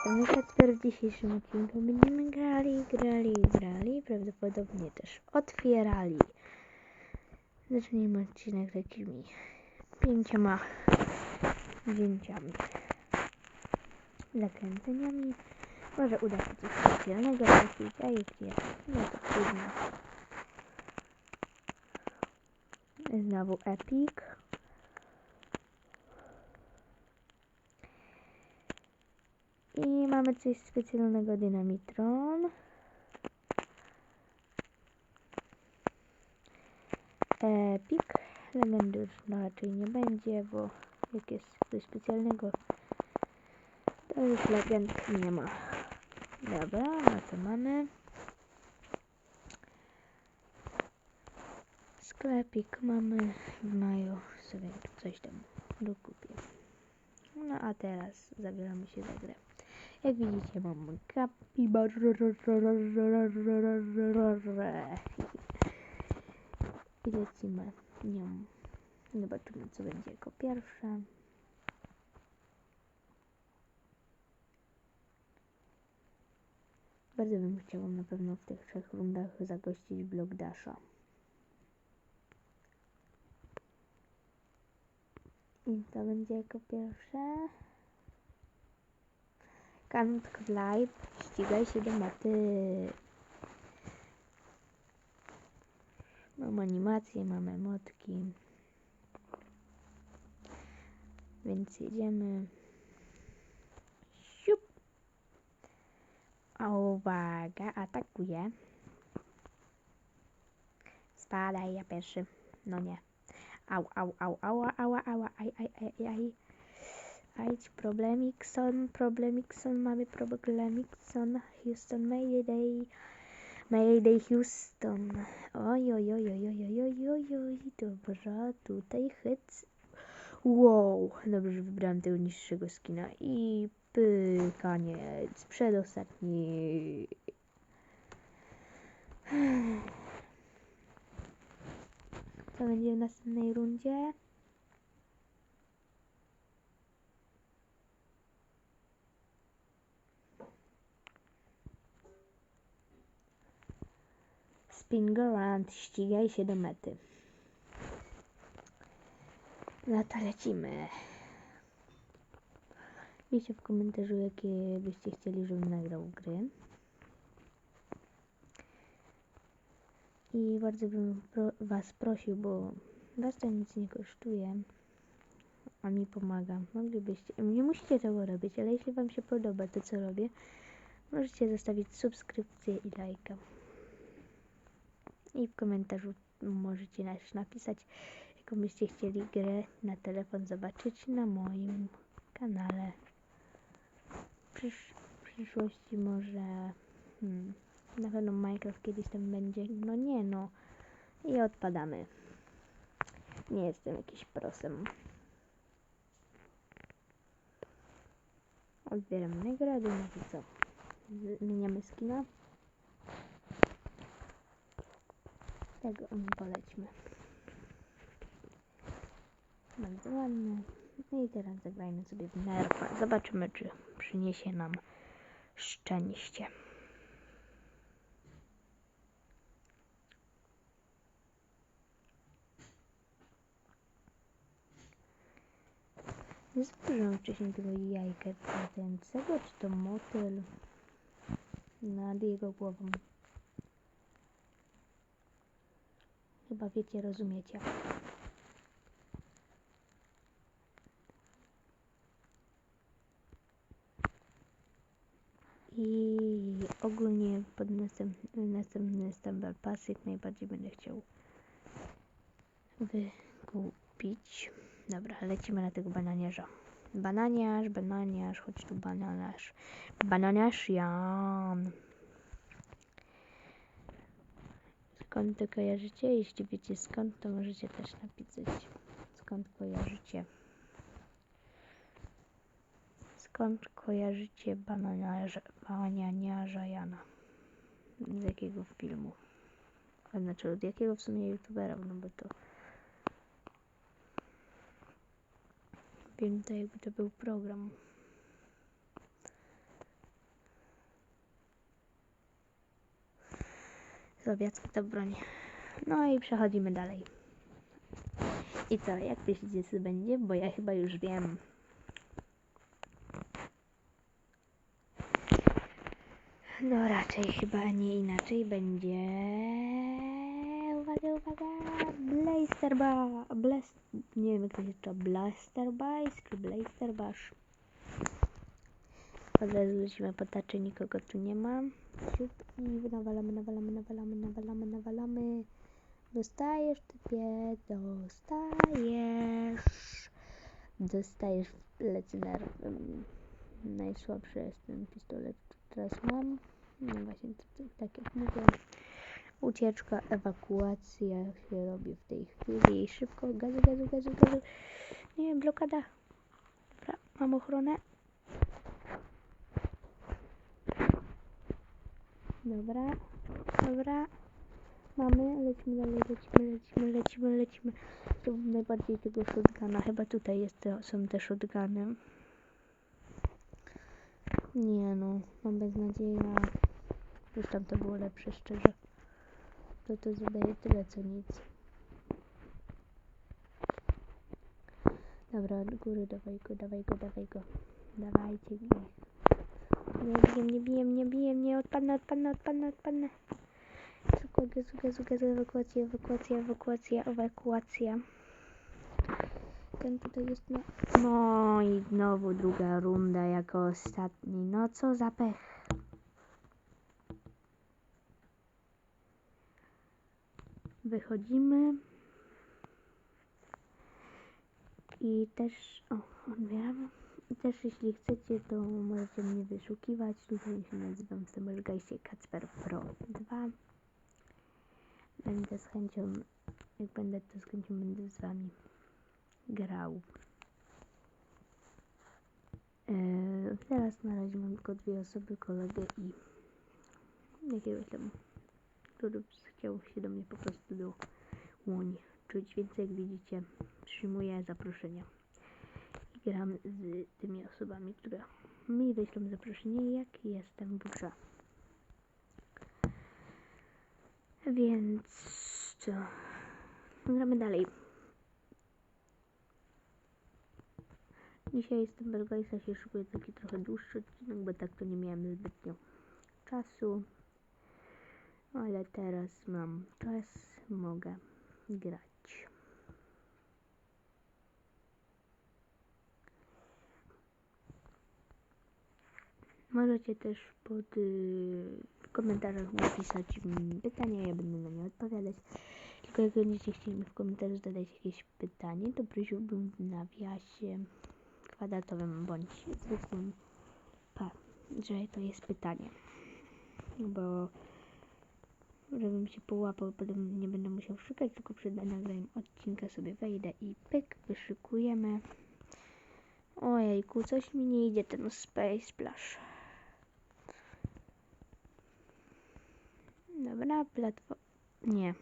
strony Kacper. W dzisiejszym odcinku będziemy grali, grali, grali, prawdopodobnie też otwierali. Zacznijmy odcinek takimi pięcioma zdjęciami, zakręceniami. Może uda się coś specjalnego trafić, a nie, no to trudno. Znowu Epic. I mamy coś specjalnego Dynamitron. Epic. Legendy już no raczej nie będzie, bo jak jest coś specjalnego, to już legend nie ma. Dobra, no to mamy. Sklepik mamy w maju sobie coś tam dokupię. No a teraz zabieramy się za grę. Jak widzicie mam kapibarę i lecimy nią. Zobaczymy co będzie jako pierwsze. Bardzo bym chciała na pewno w tych trzech rundach zagościć blok Dasha. I to będzie jako pierwsze. Kanut Live, ścigaj się do mety. Mam animacje, mam emotki. Więc jedziemy. Siup. Uwaga, atakuje. Spadaj, ja pierwszy. No nie. Au, au, au, ała, ała, ała, aj, aj, aj, aj. Ajdź Problemikson, Problemikson, mamy Problemikson, Houston, Mayday, Mayday Houston. Oj, oj, oj, oj, oj, oj, oj, oj, dobra, tutaj hyc. Wow, dobrze, wybrałem tego niższego skina i pykaniec, przedostatni. Co będzie w następnej rundzie? Spin around, ścigaj się do mety. No to lecimy. Piszcie w komentarzu, jakie byście chcieli, żebym nagrał gry. I bardzo bym pro Was prosił, bo Was to nic nie kosztuje, a mi pomaga. Moglibyście, nie musicie tego robić, ale jeśli Wam się podoba to, co robię, możecie zostawić subskrypcję i lajka. I w komentarzu możecie też napisać, jaką byście chcieli grę na telefon zobaczyć na moim kanale. W przysz przyszłości może... Hmm, na pewno Minecraft kiedyś tam będzie. No nie no. I odpadamy. Nie jestem jakiś prosem. Odbieram nagrody, no to co? Zmieniamy skina. Tego polećmy. Bardzo ładny. No i teraz zagrajmy sobie w nerfa. Zobaczymy, czy przyniesie nam szczęście. Nie wcześniej tego jajka latającego, czy to motyl nad jego głową. Chyba wiecie, rozumiecie. I ogólnie pod następny, następny Pass jak najbardziej będę chciał wykupić. Dobra, lecimy na tego bananiarza. Bananiarz, bananiarz, chodź tu bananiarz. Bananiarz Jan. Skąd to kojarzycie? Jeśli wiecie skąd, to możecie też napisać. Skąd kojarzycie? Skąd kojarzycie bananiarza, bananiarza Jana? Z jakiego filmu? Znaczy od jakiego w sumie youtubera, no bo to film to jakby to był program. Sowiecka to broń. No i przechodzimy dalej. I co, jak myślicie, co będzie? Bo ja chyba już wiem. No raczej chyba nie inaczej będzie. Uwaga, uwaga! Blasterba! Blast... Nie wiem jak to się czyta. Blasterbash czy Blasterbash? Od razu lecimy po tarczy, nikogo tu nie ma. I nawalamy, nawalamy, nawalamy, nawalamy, nawalamy. Dostajesz typie, dostajesz. Dostajesz, lecę um, najsłabszy jest ten pistolet, który teraz mam. No właśnie, tak jak mówię, ucieczka, ewakuacja się robi w tej chwili. Szybko, gazu, gazu, gazu, gazu. Nie wiem, blokada. Dobra, mam ochronę. Dobra, dobra. Mamy, lecimy dalej, lecimy, lecimy, lecimy, lecimy. Chciałbym najbardziej tego shotguna. Chyba tutaj jest te, są te shotguny. Nie no, mam beznadzieja. Już tam to było lepsze, szczerze. To to zadaje tyle co nic. Dobra, do góry, dawaj go, dawaj go, dawaj go. Dawajcie. Nie biję, nie biję, nie biję, nie odpadnę, odpadnę, odpadnę, odpadnę. Gazu, ewakuacja, ewakuacja, ewakuacja, ewakuacja. Ten tutaj jest na... No i znowu druga runda jako ostatni. No co za pech. Wychodzimy. I też... O, odbieramy. Też jeśli chcecie, to możecie mnie wyszukiwać. Tutaj się nazywam Samuelgajsie Kacper Pro 2. Będę z chęcią, jak będę, to z chęcią będę z wami grał. Eee, teraz na razie mam tylko dwie osoby, kolegę i jakiegoś tam, który chciał się do mnie po prostu dołączyć. Więc jak widzicie, przyjmuję zaproszenia gram z tymi osobami, które mi wyślą zaproszenie, jak jestem grze. Więc co? Gramy dalej. Dzisiaj jestem Belgajsa, się szykuję taki trochę dłuższy odcinek, bo tak to nie miałem zbytnio czasu. Ale teraz mam czas, mogę grać. Możecie też pod y, w komentarzach napisać pytania, ja będę na nie odpowiadać. Tylko jak będziecie chcieli mi w komentarzu zadać jakieś pytanie, to prosiłbym w nawiasie kwadratowym bądź zwykłym że to jest pytanie. Bo żebym się połapał, potem nie będę musiał szukać, tylko przed nagraniem odcinka sobie wejdę i pyk, wyszykujemy. Ojejku, coś mi nie idzie ten Space Splash. Dobra, platforma. Nie.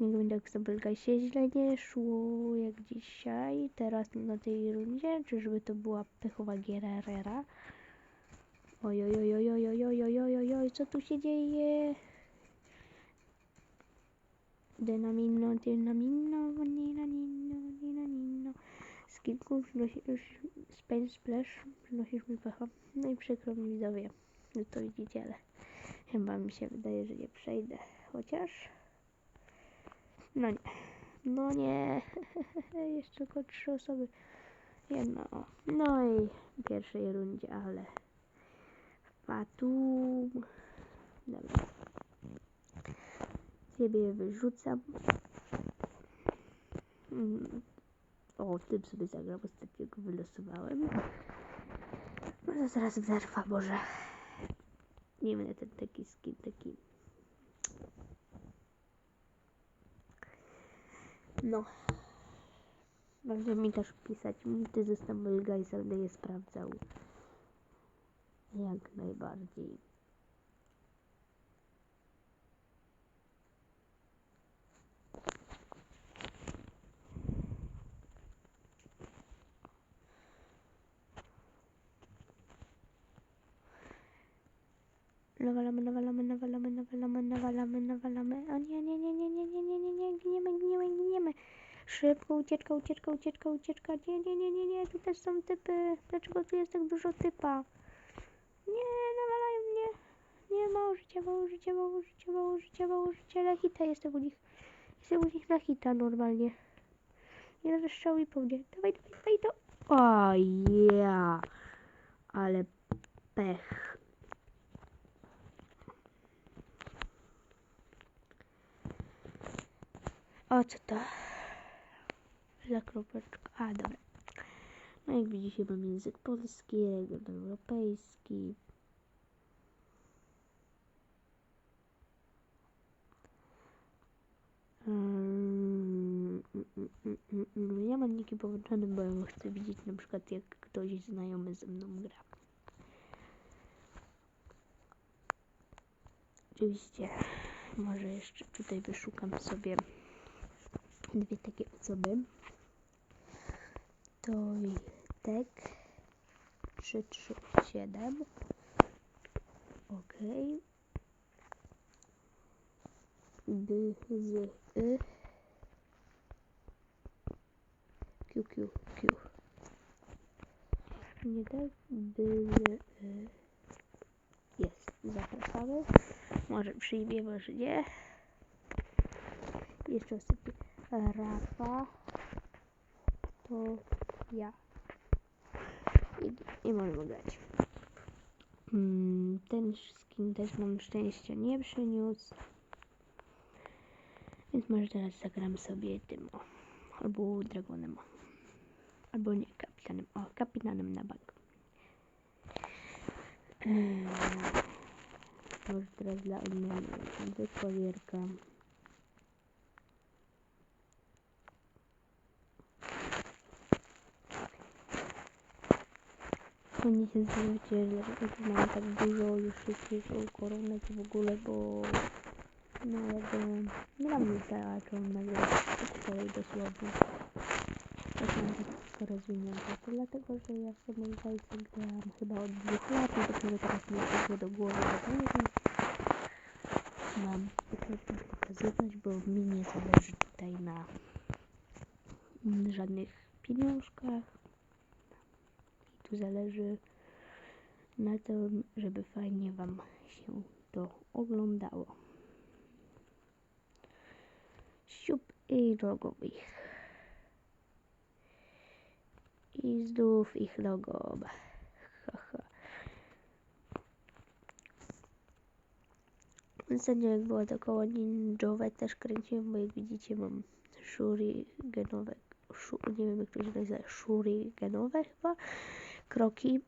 Niech będzie tak sobie się źle nie szło jak dzisiaj. Teraz na tej rundzie, czyżby to była pechowa Gierrera? Oj, oj, oj, oj, oj, oj, oj, oj, oj, oj, co tu się dzieje? Dynamino, dynamino, dynamino. Kilku przynosisz Space Splash, przynosisz mi pecha. No i przykro mi widzowie, to widzicie, ale chyba mi się wydaje, że nie przejdę. Chociaż... No nie. No nie. Jeszcze tylko trzy osoby. Jedno. No i w pierwszej rundzie, ale... Fatum. Dobra. Ciebie wyrzucam. Mm w tym sobie zagram, ostatniego wylosowałem. No może zaraz wnerwa, może. Nie wiem, ten taki skin, taki... No. Można mi też pisać mity ze Stumble Guysem, nie je sprawdzał. Jak najbardziej. Szybko, ucieczka, ucieczka, ucieczka, ucieczka. Nie, nie, nie, nie, nie, tu też są typy. Dlaczego tu jest tak dużo typa? Nie, nawalają mnie. Nie, mało życia, mało życia, mało życia, mało życia, mało życia. Na hita jestem u nich. Jestem u nich na hita normalnie. Nie rozstrzał i po mnie. Dawaj, dawaj, dawaj to. O ja. Ale pech. O co to? Za kropeczka. A, dobra. No jak widzicie mam język polski, region europejski. Mm, mm, mm. Ja mam niki połączone, bo ja chcę widzieć na przykład jak ktoś znajomy ze mną gra. Oczywiście może jeszcze tutaj wyszukam sobie dwie takie osoby. To i tek 337. Okej. D z y Q Q Q. Nie tak? D z y Jest. Zapraszamy. Może przyjmie, może nie. Jeszcze ostatni. Rafa. To ja. I, i możemy grać. Mm, ten skin też nam szczęścia nie przyniósł. Więc może teraz zagram sobie tym o. Albo dragonem o. Albo nie, kapitanem. O, kapitanem na bank. Eee, może teraz dla odmiany zwykła Oni się dlaczego tu mam tak dużo już wszystkich koronek w ogóle, bo no jakby nie mam nic za czą nagrać kolej dosłownie. Tak to wszystko rozwinięte. To dlatego, że ja w sobie zajce grałam chyba od dwóch lat i dopiero teraz mi przyszło do głowy, że nie wiem. Mam to pokazywać, bo mi nie zależy tutaj na żadnych pieniążkach. Tu zależy na tym, żeby fajnie Wam się to oglądało. Siup i logo ich. I znów ich logo. Haha. Ostatnio jak było to koło ninjowe też kręciłem, bo jak widzicie mam shurigenowe, szu, nie wiem jak to się nazywa, shurigenowe chyba, kroki.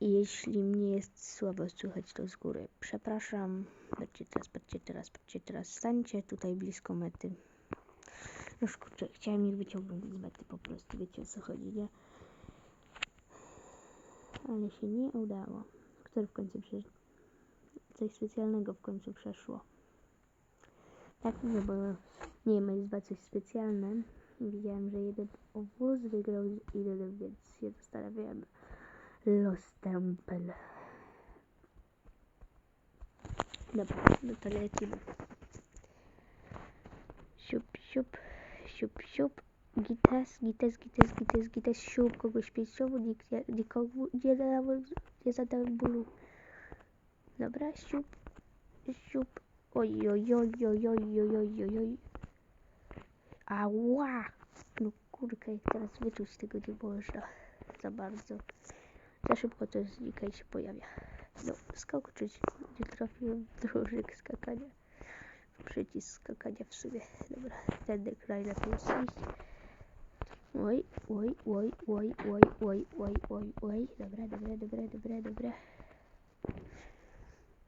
Jeśli mnie jest słabo słychać, to z góry przepraszam. Patrzcie teraz, patrzcie teraz, patrzcie teraz. Stańcie tutaj blisko mety. No kurczę, chciałem ich wyciągnąć z mety po prostu, wiecie o co chodzi, nie? Ale się nie udało. Który w końcu przeszedł? Coś specjalnego w końcu przeszło. Tak, no bo nie jest chyba coś specjalne. Widziałem, że jeden obóz wygrał z innym, więc się zastanawiałem. Los Tempel. Dobra, no to lecimy. Siup, siup, siup, siup. Gites, gites, gites, gites, gites, siup, kogoś pięściowo, nikt, nie- nikomu nie nie zadałem bólu. Dobra, siup, siup. Oj, oj, oj, oj, oj, oj, oj, oj, oj. Ała! No kurkę, teraz wyczuć tego nie można za bardzo. Za szybko to znika i się pojawia. No, skoczyć. Nie trafiłem w dróżek skakania. Przycisk skakania w sumie. Dobra, tędy najlepiej jest iść. Oj, oj, oj, oj, oj, oj, oj, oj, oj. Dobra, dobra, dobra, dobra, dobra.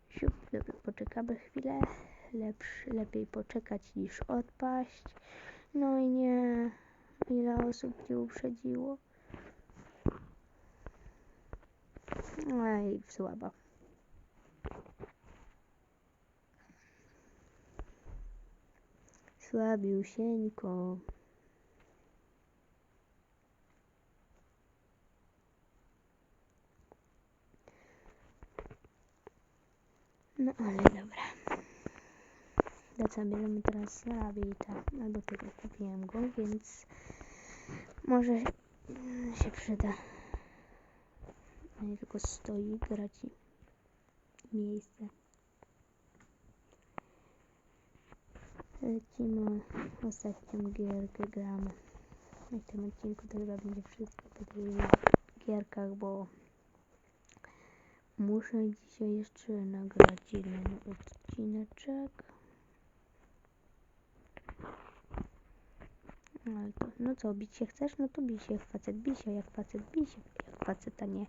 Siup, dobra, poczekamy chwilę. Lepsz, lepiej poczekać niż odpaść. No i nie, ile osób nie uprzedziło. No Ej, słaba. Słabiusieńko. No ale dobra. Co, bierzemy teraz rabita, albo tego kupiłem go, więc może mm, się przyda. Nie tylko stoi, traci miejsce. Lecimy ostatnią gierkę, gramy. I w tym odcinku to chyba będzie wszystko po tych gierkach, bo muszę dzisiaj jeszcze nagrać jeden odcineczek. No, no co, bić się chcesz? No to bij się jak facet, bij się jak facet, bij się jak facet, a nie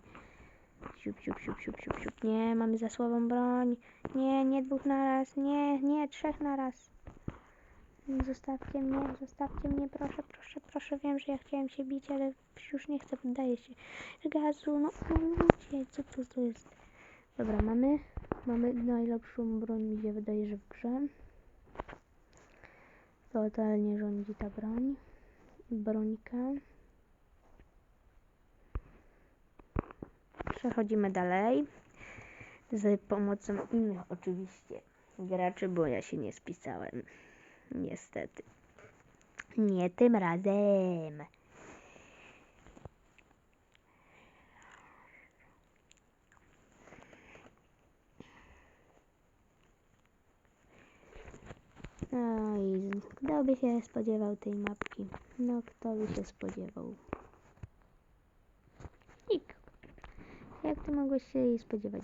siup, siup, siup, siup, siup, siup. Nie, mamy za słabą broń. Nie, nie dwóch naraz, nie, nie, trzech naraz. Zostawcie mnie, zostawcie mnie, proszę, proszę, proszę. Wiem, że ja chciałem się bić, ale już nie chcę, poddaję się. Gazu, no, no ludzie, co to, to jest? Dobra, mamy, mamy najlepszą broń, mi się wydaje, że w grze. Totalnie rządzi ta broń. Brońka. Przechodzimy dalej. Z pomocą innych oczywiście graczy, bo ja się nie spisałem. Niestety. Nie tym razem. No i kto by się spodziewał tej mapki? No kto by się spodziewał? Nikt. Jak ty mogłeś się jej spodziewać?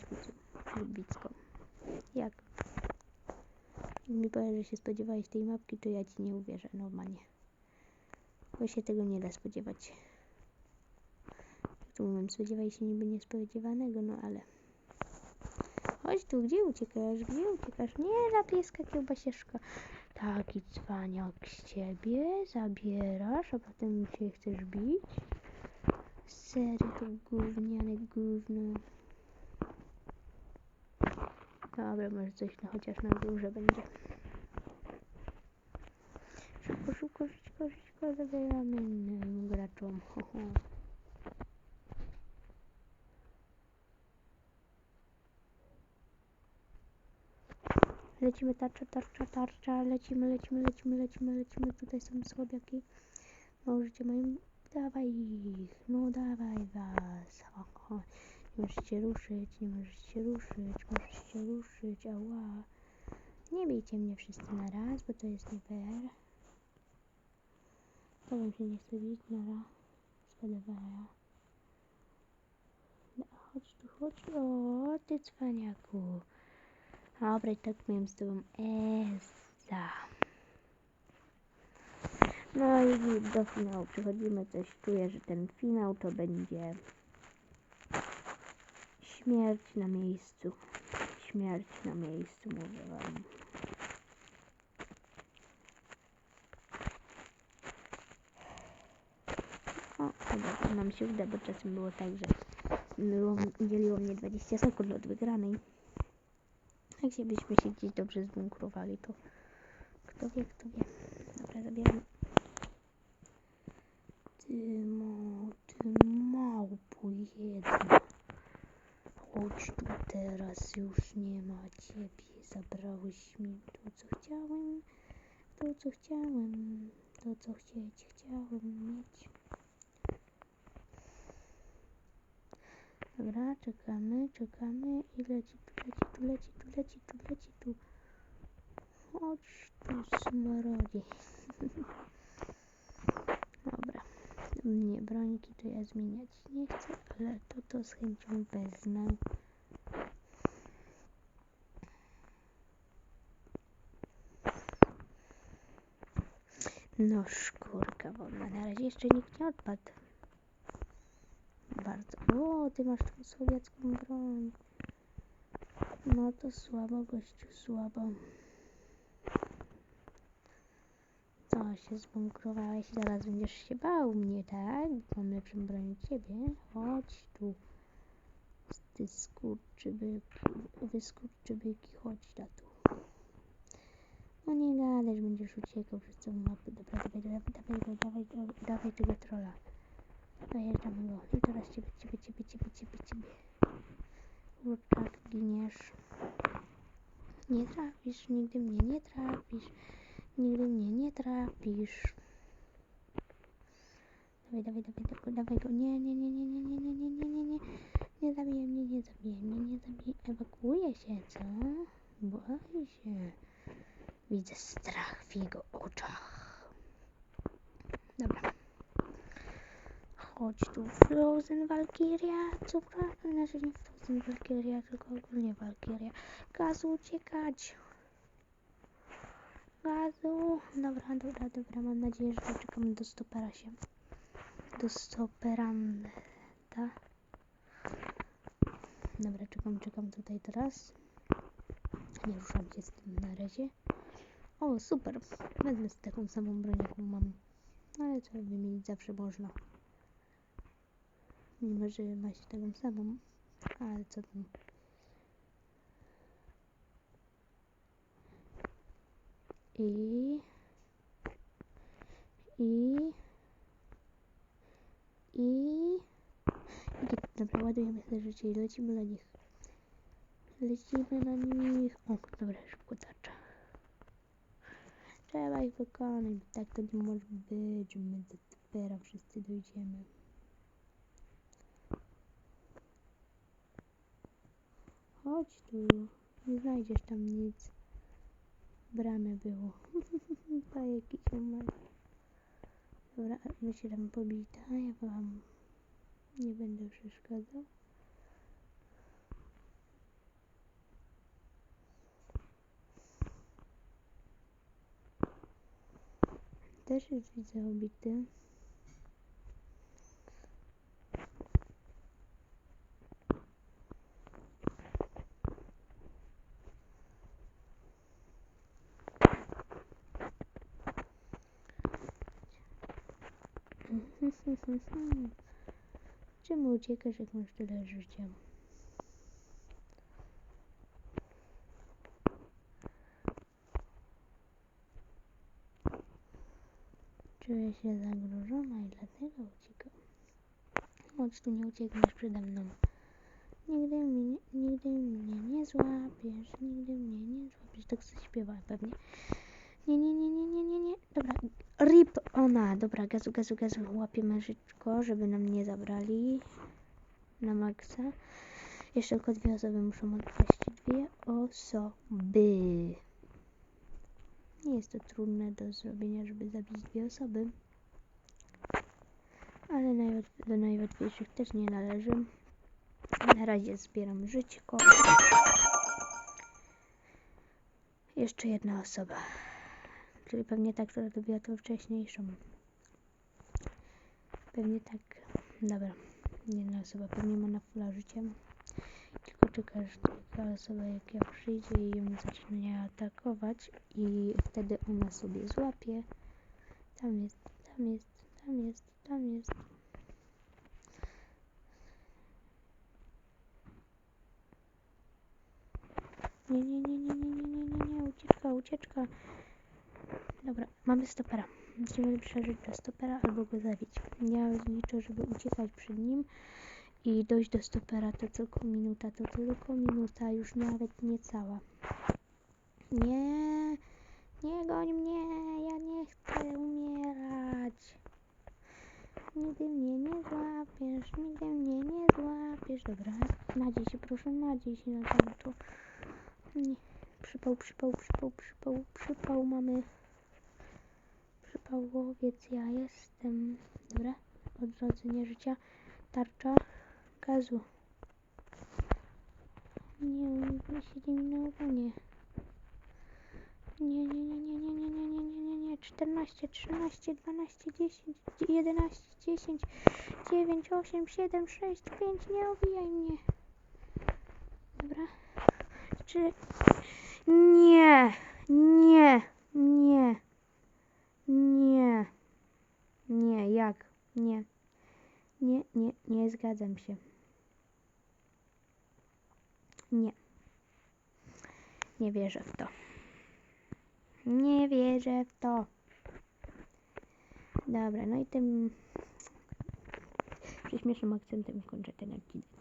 Lubicko. Jak? Jak mi powiesz, że się spodziewałeś tej mapki, to ja ci nie uwierzę normalnie. Bo się tego nie da spodziewać. Tu mówię, spodziewaj się niby niespodziewanego, no ale... Chodź tu, gdzie uciekasz? Gdzie uciekasz? Nie, na pieska kiełbasieszka. Taki cwaniak z ciebie zabierasz, a potem się chcesz bić? Serio, to gówniane gówno. Dobra, może coś no, chociaż na górze będzie. Szybko, szybko, szybko, szybko zabieramy innym graczom. Ho, ho. Lecimy tarcza, tarcza, tarcza, lecimy, lecimy, lecimy, lecimy, lecimy. Tutaj są słabiaki. Możecie mają... Dawaj ich, no dawaj was. Ho, ho. Nie możesz się ruszyć, nie możesz się ruszyć, możesz się ruszyć, ała. Nie bijcie mnie wszyscy na raz, bo to jest nie fair. To wam się nie chce bić na raz. Spodobaja. No, chodź tu, chodź. O, ty cwaniaku. Dobra, i tak miałem z tobą Eza. No i do finału przechodzimy. Coś czuję, że ten finał to będzie śmierć na miejscu. Śmierć na miejscu, mówię wam. O, dobra, nam się uda, bo czasem było tak, że było, dzieliło mnie 20 sekund od wygranej. Jak się byśmy się gdzieś dobrze zbunkrowali, to kto wie, kto wie. Dobra, zabieram. Ty, mo, ty małpu jedna. Chodź tu teraz, już nie ma ciebie. Zabrałeś mi to, co chciałem. To, co chciałem. To, co chcieć chciałem mieć. Dobra, czekamy, czekamy i leci, tu tu leci, tu leci, tu leci, tu. Chodź tu, smrodzi. Dobra. Nie, brońki to ja zmieniać nie chcę, ale to to z chęcią wezmę. No szkórka wodna, na razie jeszcze nikt nie odpadł. Bardzo. O, ty masz tą sowiecką broń. No to słabo, gościu, słabo. Co, się zbunkrowałeś i zaraz będziesz się bał mnie, tak? Mam lepszą broń ciebie. Chodź tu. Ty skurczybyki, wy skurczybyki, chodź na tu. No nie gadasz, będziesz uciekał przez całą mapę. Dobra, dawaj, dawaj, dawaj, dawaj, dawaj, dawaj tego trolla. Dojeżdżamy go. I teraz ciebie, ciebie, ciebie, ciebie, ciebie, ciebie. Kurczak, giniesz. Nie trafisz, nigdy mnie nie trafisz. Nigdy mnie nie trafisz. Dawaj, dawaj, dawaj, dawaj, go. Nie, nie, nie, nie, nie, nie, nie, nie, nie, nie, nie. Nie zabijaj mnie, nie zabijaj mnie, nie zabijaj. Ewakuuje się, co? Boi się. Widzę strach w jego oczach. Dobra. Chodź tu, Frozen Valkyria. Co prawda, znaczy nie Frozen Valkyria, tylko ogólnie Valkyria. Gazu uciekać. Gazu. Dobra, dobra, dobra. Mam nadzieję, że doczekam do stopera się. Do stoperanda. Dobra, czekam, czekam tutaj teraz. Nie ruszam się z tym na razie. O, super. Wezmę z taką samą broń, jaką mam. Ale co wymienić zawsze można. Mimo, że ma się taką samą. Ale co tam. I... I... I... I dobra, ładujemy i lecimy na nich. Lecimy na nich. O, dobra, szybko tarcza. Trzeba ich wykonać, tak to nie może być, my do wszyscy dojdziemy. Chodź tu, nie znajdziesz tam nic. Bramy było. Bajeki się mają. Dobra, wy się tam pobita, ja wam nie będę przeszkadzał. Też jest widzę obity. Czemu uciekasz, jak masz tyle życia? Czuję się zagrożona i dlatego uciekam. Chodź tu, nie uciekniesz przede mną. Nigdy mnie, nigdy mnie nie złapiesz, nigdy mnie nie złapiesz. Tak sobie śpiewa pewnie. Nie, nie, nie, nie, nie, nie, nie. Dobra, rip ona. Dobra, gazu, gazu, gazu. Łapiemy szybko, żeby nam nie zabrali na maksa. Jeszcze tylko dwie osoby muszą odpaść. Dwie osoby. Nie jest to trudne do zrobienia, żeby zabić dwie osoby. Ale do najłatwiejszych też nie należy. Na razie zbieram żyćko. Jeszcze jedna osoba. Czyli pewnie ta, która robiła tą wcześniejszą. Pewnie tak. Dobra. Jedna osoba pewnie ma na fula życie. Tylko czeka, że taka osoba jak ja przyjdzie i ją zacznie atakować i wtedy ona sobie złapie. Tam jest, tam jest, tam jest, tam jest. Nie, nie, nie, nie, nie, nie, nie, nie, ucieczka, ucieczka. Mamy stopera. Musimy przeżyć do stopera albo go zabić. Ja liczę, żeby uciekać przed nim i dojść do stopera. To tylko minuta, to tylko minuta, już nawet nie cała. Nie, nie goń mnie, ja nie chcę umierać. Nigdy mnie nie złapiesz, nigdy mnie nie złapiesz. Dobra, nadziej się, proszę, nadziej się na tamto. Nie. Przypał, przypał, przypał, przypał, przypał mamy. Przypałowiec ja jestem. Dobra, odrodzenie życia. Tarcza gazu. Nie, nie siedzi mi na ogonie. Nie, nie, nie, nie, nie, nie, nie, nie, nie, nie, nie. 14, 13, 12, 10, 11, 10, 9, 8, 7, 6, 5. Nie obijaj mnie. Dobra. Czy... Nie, nie, nie, nie, nie, jak, nie, nie, nie, nie zgadzam się. Nie. Nie wierzę w to. Nie wierzę w to. Dobra, no i tym przyśmiesznym akcentem kończę ten odcinek.